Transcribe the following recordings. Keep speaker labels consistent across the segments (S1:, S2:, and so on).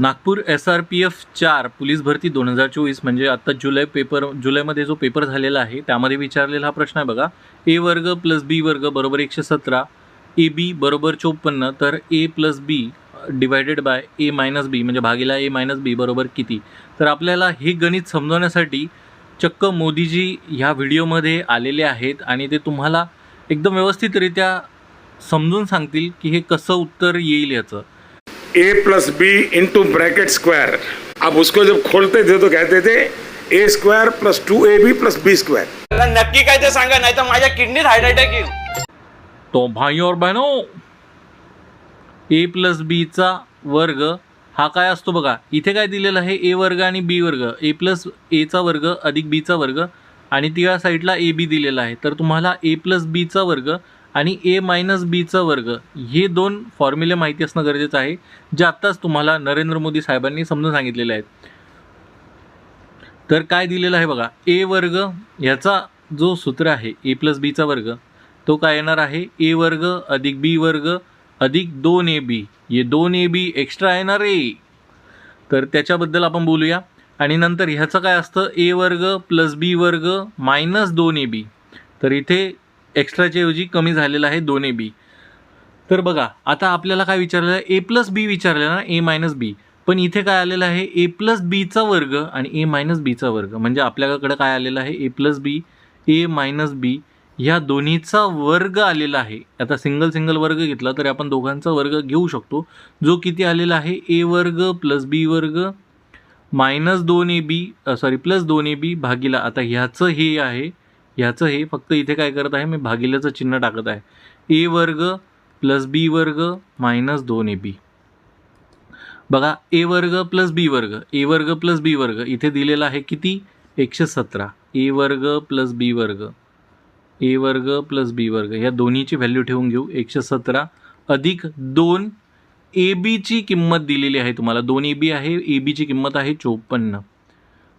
S1: Nagpur S R P F चार police भरती दोन हजार चोवीस म्हणजे आत्ता जुलै पेपर जुलैमध्ये जो पेपर झालेला आहे त्यामध्ये विचारलेला हा प्रश्न आहे बघा. ए वर्ग प्लस बी वर्ग बरोबर एकशे सतरा ए बी बरोबर चोपन्न तर A plus B divided by A minus B म्हणजे भागीला ए मायनस बी बरोबर किती? तर आपल्याला हे गणित समजवण्यासाठी चक्क मोदीजी ह्या व्हिडिओमध्ये आलेले आहेत आणि ते तुम्हाला एकदम व्यवस्थितरित्या समजून सांगतील की हे कसं उत्तर येईल याचं.
S2: A plus B into bracket square अब उसको जब खोलते थे तो कहते थे A square plus two A B plus B square
S3: मला नक्की काय ते सांगा नाही तर माझ्या किडनीत हार्ट अटॅक येईल
S1: तो भाई और बहनो ए प्लस बीचा वर्ग हा काय असतो बघा. इथे काय दिलेलं आहे ए वर्ग आणि बी वर्ग. ए प्लस एचा वर्ग अधिक बीचा वर्ग आणि त्या साईडला ए बी दिलेला आहे. तर तुम्हाला ए प्लस बीचा वर्ग आणि ए मायनस बीचा वर्ग हे दोन फॉर्म्युले माहिती असणं गरजेचं आहे जे आत्ताच तुम्हाला नरेंद्र मोदी साहेबांनी समजून सांगितलेले आहेत. तर काय दिलेलं आहे बघा ए वर्ग ह्याचा जो सूत्र आहे ए प्लस बीचा वर्ग तो काय येणार आहे? ए वर्ग अधिक बी वर्ग अधिक दोन ए बी हे दोन ए बी एक्स्ट्रा येणार आहे. तर त्याच्याबद्दल आपण बोलूया. आणि नंतर ह्याचं काय असतं? ए वर्ग प्लस बी वर्ग मायनस दोन ए बी तर इथे एक्स्ट्राच्या ऐवजी कमी झालेलं आहे दोन ए बी तर बघा आता आपल्याला काय विचारलेलं आहे? ए प्लस बी विचारलेलं ना ए मायनस बी पण इथे काय आलेलं आहे? ए प्लस बीचा वर्ग आणि ए मायनस बीचा वर्ग. म्हणजे आपल्याकडं काय आलेलं आहे? ए प्लस बी ए मायनस बी ह्या दोन्हीचा वर्ग आलेला आहे. आता सिंगल सिंगल वर्ग घेतला तरी आपण दोघांचा वर्ग घेऊ शकतो. जो किती आलेला आहे? ए वर्ग प्लस बी वर्ग मायनस दोन ए बी सॉरी प्लस दोन ए बी भागीला. आता ह्याचं हे आहे ह्याचं हे फक्त इथे काय करत आहे मी भागिल्याचं चिन्ह टाकत आहे. ए वर्ग प्लस बी वर्ग मायनस दोन ए बी. बघा ए वर्ग प्लस बी वर्ग ए वर्ग प्लस बी वर्ग इथे दिलेला आहे किती? एकशे सतरा. ए वर्ग प्लस बी वर्ग ए वर्ग प्लस बी वर्ग या दोन्हीची व्हॅल्यू ठेवून घेऊ. एकशे सतरा अधिक दोन ए बीची किंमत दिलेली आहे तुम्हाला. दोन ए बी आहे ए बीची किंमत आहे चोपन्न.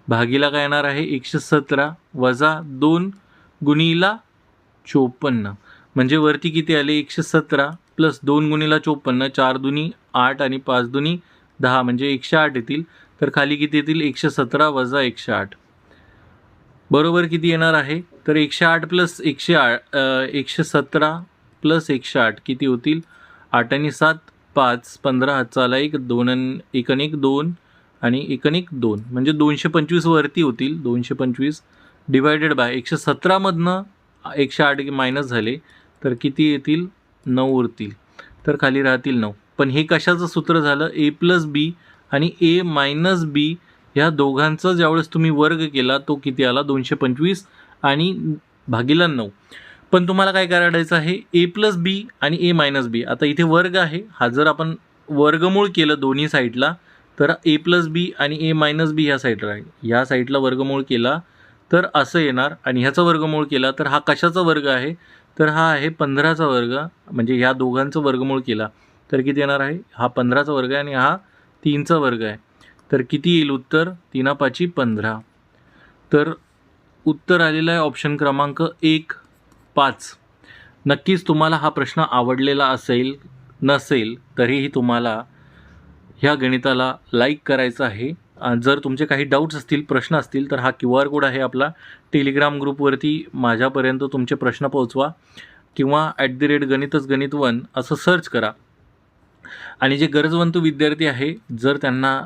S1: भागीला काय येणार आहे? एकशे सतरा वजा दोन गुणीला चोपन्न. म्हणजे वरती किती आले? एकशे सतरा प्लस दोन गुणीला चोपन्न चार दुनी आठ आणि पाच दुनी दहा. म्हणजे एकशे आठ येतील. तर खाली किती येतील? एकशे सतरा वजा एकशे आठ. बरोबर किती येणार आहे? तर एकशे आठ प्लस एकशे आठ एकशे सतरा प्लस एकशे आठ किती होतील? आठ आणि सात पाच पंधरा हातचाला एक दोन एकन एक दोन आणि एकन एक दोन. म्हणजे दोनशे पंचवीस वरती होतील. दोनशे पंचवीस डिवायडेड बाय एकशे सतरामधनं एकशे आठ मायनस झाले तर किती येतील? नऊ उरतील. तर खाली राहतील नऊ. पण हे कशाचं सूत्र झालं? ए प्लस बी आणि ए मायनस बी ह्या दोघांचा ज्यावेळेस तुम्ही वर्ग केला तो किती आला? दोनशे पंचवीस आणि भागीला नऊ. पण तुम्हाला काय करायचं आहे? ए प्लस बी आणि ए मायनस बी आता इथे वर्ग आहे. हा जर आपण वर्गमूळ केलं दोन्ही साईडला तर ए प्लस बी आणि ए मायनस बी ह्या साईडला आहे. ह्या साईडला वर्गमूळ केला तर असं येणार. आणि ह्याचा वर्गमूळ केला तर हा कशाचा वर्ग आहे? तर हा आहे पंधराचा वर्ग. म्हणजे ह्या दोघांचं वर्गमूळ केला. तर किती येणार आहे? हा पंधराचा वर्ग आहे आणि हा तीनचा वर्ग आहे. तर किती येईल उत्तर? तीनापाची पंधरा. तर उत्तर आलेलं आहे ऑप्शन क्रमांक एक पाच. नक्कीच तुम्हाला हा प्रश्न आवडलेला असेल नसेल तरीही तुम्हाला ह्या गणिताला लाईक करायचं आहे. जर तुमचे काही डाऊट्स असतील प्रश्न असतील तर हा क्यू आर कोड आहे आपला. टेलिग्राम ग्रुपवरती माझ्यापर्यंत तुमचे प्रश्न पोहोचवा. किंवा ॲट द रेट गणितच गणित वन असं सर्च करा. आणि जे गरजवंत विद्यार्थी आहे जर त्यांना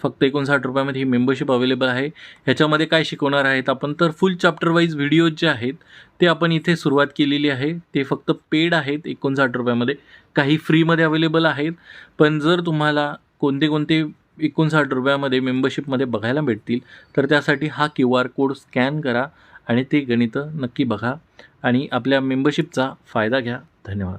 S1: फक्त एकोणसाठ रुपयामध्ये ही मेंबरशिप अवेलेबल आहे ह्याच्यामध्ये काय शिकवणार आहेत आपण तर फुल चॅप्टर वाईज व्हिडिओज जे आहेत ते आपण इथे सुरुवात केलेली आहे. ते फक्त पेड आहेत एकोणसाठ रुपयामध्ये. काही फ्रीमध्ये अवेलेबल आहेत. पण जर तुम्हाला कोणते कोणते एकोणसाठ रुपयामध्ये मेंबरशिपमध्ये बघायला भेटतील. तर त्यासाठी हा क्यू आर कोड स्कॅन करा आणि ते गणितं नक्की बघा. आणि आपल्या मेंबरशिपचा फायदा घ्या. धन्यवाद.